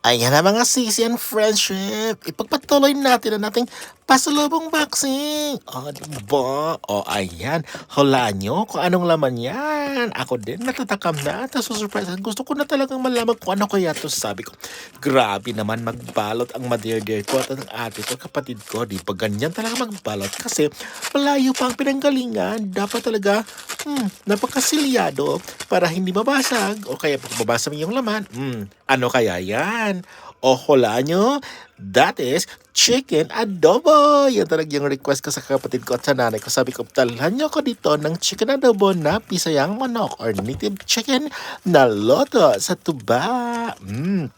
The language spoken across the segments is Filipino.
Ayan na mga sisi and friendship. Ipagpatuloy natin ang ating pasalubong boxing. O, diba? O, ayan. Hulaan nyo kung anong laman yan. Ako din, natatakam na. At surprise. Gusto ko na talagang malaman kung ano kaya to Sabi ko, grabe naman magbalot ang madirdir ko at ang ate ko, kapatid ko. Di ba ganyan talaga magbalot? Kasi malayo pa ang pinanggalingan. Dapat talaga, hmm, napakasilyado para hindi mabasag. O kaya pag mabasag yung laman, hmm, ano kaya yan? O hulaan nyo, that is chicken adobo. Yan talaga yung request ko sa kapatid ko at sa nanay ko. Sabi ko, talhan nyo ko dito ng chicken adobo na pisayang manok or native chicken na loto sa tuba. Mm.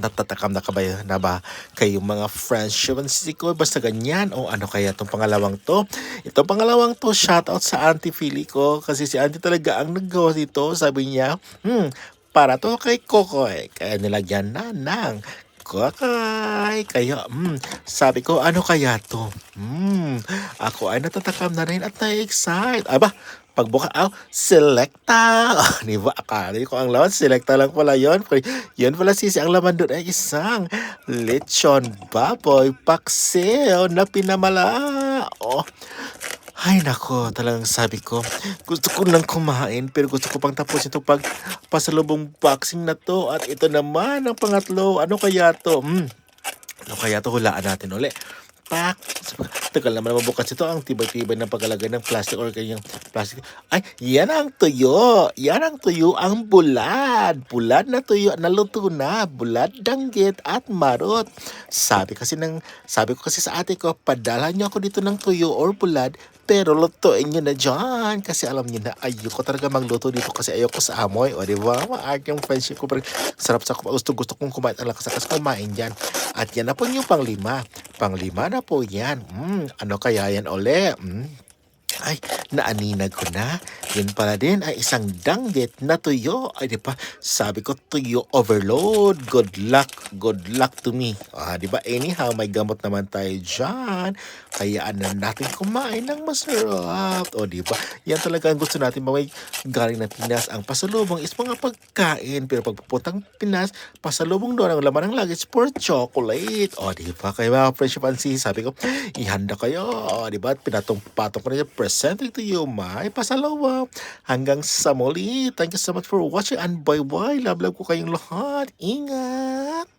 Natatakam na ka ba na ba kayong mga friendship and ko basta ganyan. O ano kaya itong pangalawang to? Itong pangalawang to shoutout sa auntie Philly ko. Kasi si auntie talaga ang naggawa dito. Sabi niya hmm para to kay Kokoy. Kaya nilagyan na ng Kokoy kaya hmm sabi ko ano kaya to hmm ako ay natatakam na rin at na-excite aba pagbuka aw, selecta. Oh, di ba? Akala ko ang laman, selecta lang pala yon. Yun pala sisi, ang laman doon ay isang lechon baboy pakseo na pinamala. Oh, ay nako, talagang sabi ko, gusto ko nang kumain pero gusto ko pang tapusin itong pag pasalubong boxing na to. At ito naman ang pangatlo, ano kaya to? Hmm, ano kaya to? Hulaan natin uli. Pak! Tagal naman na mabukas ito ang tibay-tibay ng paglalagay ng plastic or kanyang plastic. Ay, yan ang tuyo. Yan ang tuyo, ang bulad. Bulad na tuyo, naluto na. Bulad, danggit, at marot. Sabi kasi ng, sabi ko kasi sa ate ko, padala niyo ako dito ng tuyo or bulad, pero lutuin nyo na dyan. Kasi alam niyo na, ayoko talaga magluto dito kasi ayoko sa amoy. O, di ba? Maag yung friendship ko. Sarap sa gusto, gusto kong kumain. Ang lakas lakas kumain dyan. At yan na po yung panglima. Panglima na po yan. Mm, ano kaya yan ole? Mm, ay, naaninag ko na. Yun pala din ay isang danggit na tuyo. Ay, di ba? Sabi ko, tuyo overload. Good luck. Good luck to me. Ah, di ba? Anyhow, may gamot naman tayo dyan. Kayaan na natin kumain ng masarap. O, di ba? Yan talaga ang gusto natin. May galing ng Pinas. Ang pasalubong is mga pagkain. Pero pag pupuntang Pinas, pasalubong doon ang laman ng luggage for chocolate. O, di ba? Kaya mga friendship and sis, sabi ko, ihanda kayo. O, di ba? Pinatong-patong ko na yan presenting to you my pasalawa. Hanggang sa muli. Thank you so much for watching and bye-bye. Love, love ko kayong lahat. Ingat!